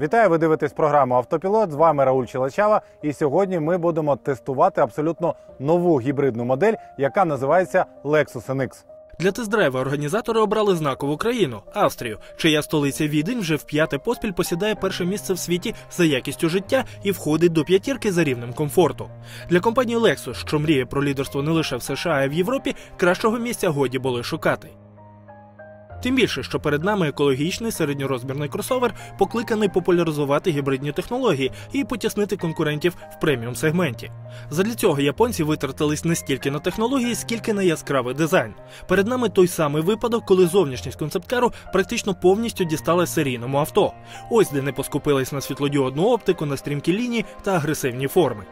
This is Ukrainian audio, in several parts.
Вітаю, ви дивитесь програму Автопілот. З вами Рауль Чилачава. І сьогодні ми будемо тестувати абсолютно нову гібридну модель, яка називається Lexus NX. Для тест-драйва організатори обрали знакову країну Австрію, чия столиця Відень вже в п'яте поспіль посідає перше місце в світі за якістю життя і входить до п'ятірки за рівнем комфорту. Для компанії Lexus, що мріє про лідерство не лише в США, а й в Європі, кращого місця годі було шукати. Тим більше, що перед нами екологічний середньорозмірний кросовер, покликаний популяризувати гібридні технології і потіснити конкурентів в преміум сегменті. Задля цього японці витратились не стільки на технології, скільки на яскравий дизайн. Перед нами той самий випадок, коли зовнішність концепткару практично повністю дістала серійному авто. Ось де не поскупились на світлодіодну оптику, на стрімкі лінії та агресивні форми.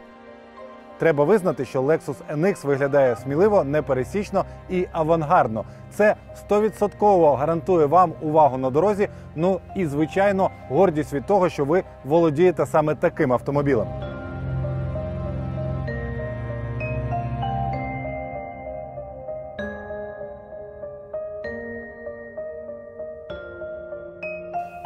Треба визнати, що Lexus NX виглядає сміливо, непересічно і авангардно. Це 100% гарантує вам увагу на дорозі. Ну і звичайно гордість від того, що ви володієте саме таким автомобілем.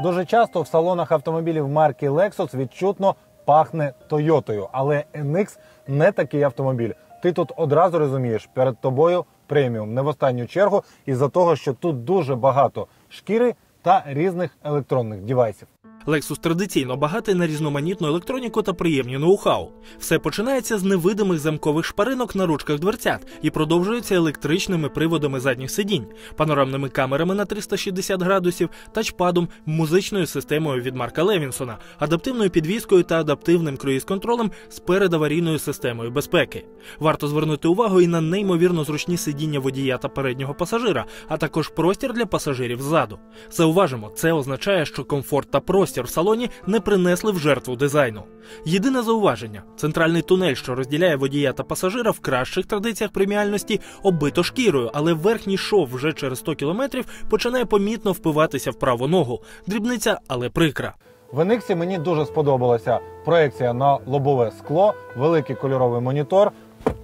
Дуже часто в салонах автомобілів марки Lexus відчутно пахне Тойотою, але NX не такий автомобіль. Ти тут одразу розумієш, перед тобою преміум, не в останню чергу, із-за того, що тут дуже багато шкіри та різних електронних девайсів. Lexus традиційно багатий на різноманітну електроніку та приємні ноу-хау. Все починається з невидимих замкових шпаринок на ручках дверцят і продовжується електричними приводами задніх сидінь, панорамними камерами на 360 градусів, тачпадом, музичною системою від Марка Левінсона, адаптивною підвіскою та адаптивним круїз-контролем з передаварійною системою безпеки. Варто звернути увагу і на неймовірно зручні сидіння водія та переднього пасажира, а також простір для пасажирів ззаду. Зауважимо, це означає, що комфорт та простір в салоні не принесли в жертву дизайну. Єдине зауваження: центральний тунель, що розділяє водія та пасажира в кращих традиціях преміальності, оббито шкірою, але верхній шов вже через 100 кілометрів починає помітно впиватися в праву ногу. Дрібниця, але прикра. В NX мені дуже сподобалася проекція на лобове скло, великий кольоровий монітор.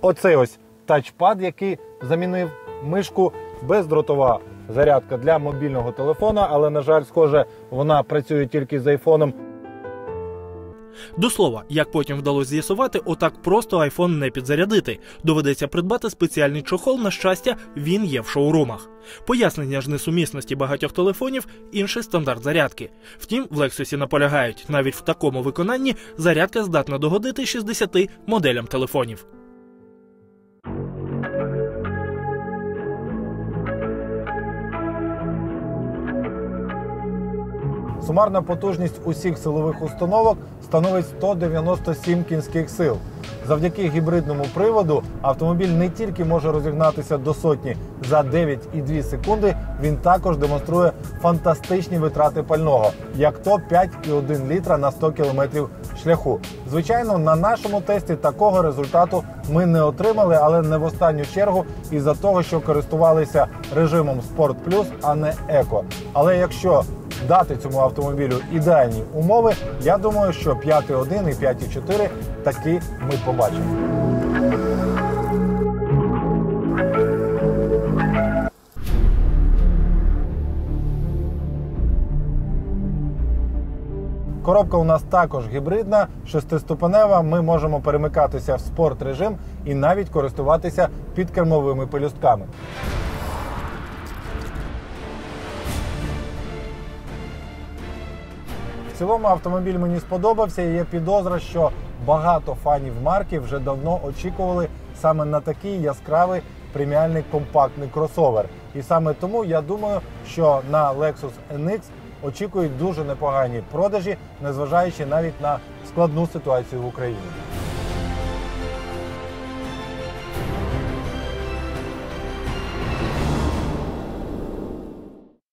Оцей ось тачпад, який замінив мишку, бездротова зарядка для мобільного телефона, але, на жаль, схоже, вона працює тільки з айфоном. До слова, як потім вдалося з'ясувати, отак просто iPhone не підзарядити. Доведеться придбати спеціальний чохол. На щастя, він є в шоурумах. Пояснення ж несумісності багатьох телефонів інший стандарт зарядки. Втім, в Lexus наполягають, навіть в такому виконанні зарядка здатна догодити 60 моделям телефонів. Сумарна потужність усіх силових установок становить 197 кінських сил. Завдяки гібридному приводу автомобіль не тільки може розігнатися до сотні за 9,2 секунди, він також демонструє фантастичні витрати пального, як то 5,1 літра на 100 кілометрів шляху. Звичайно, на нашому тесті такого результату ми не отримали, але не в останню чергу із-за того, що користувалися режимом Спорт Плюс, а не еко. Але якщо дати цьому автомобілю ідеальні умови, я думаю, що 5.1 і 5.4 таки ми побачимо. Коробка у нас також гібридна, шестиступенева. Ми можемо перемикатися в спорт режим і навіть користуватися підкермовими пелюстками. Цілому автомобіль мені сподобався. і Є підозра, що багато фанів марки вже давно очікували саме на такий яскравий преміальний компактний кросовер. І саме тому я думаю, що на Lexus NX очікують дуже непогані продажі, незважаючи навіть на складну ситуацію в Україні.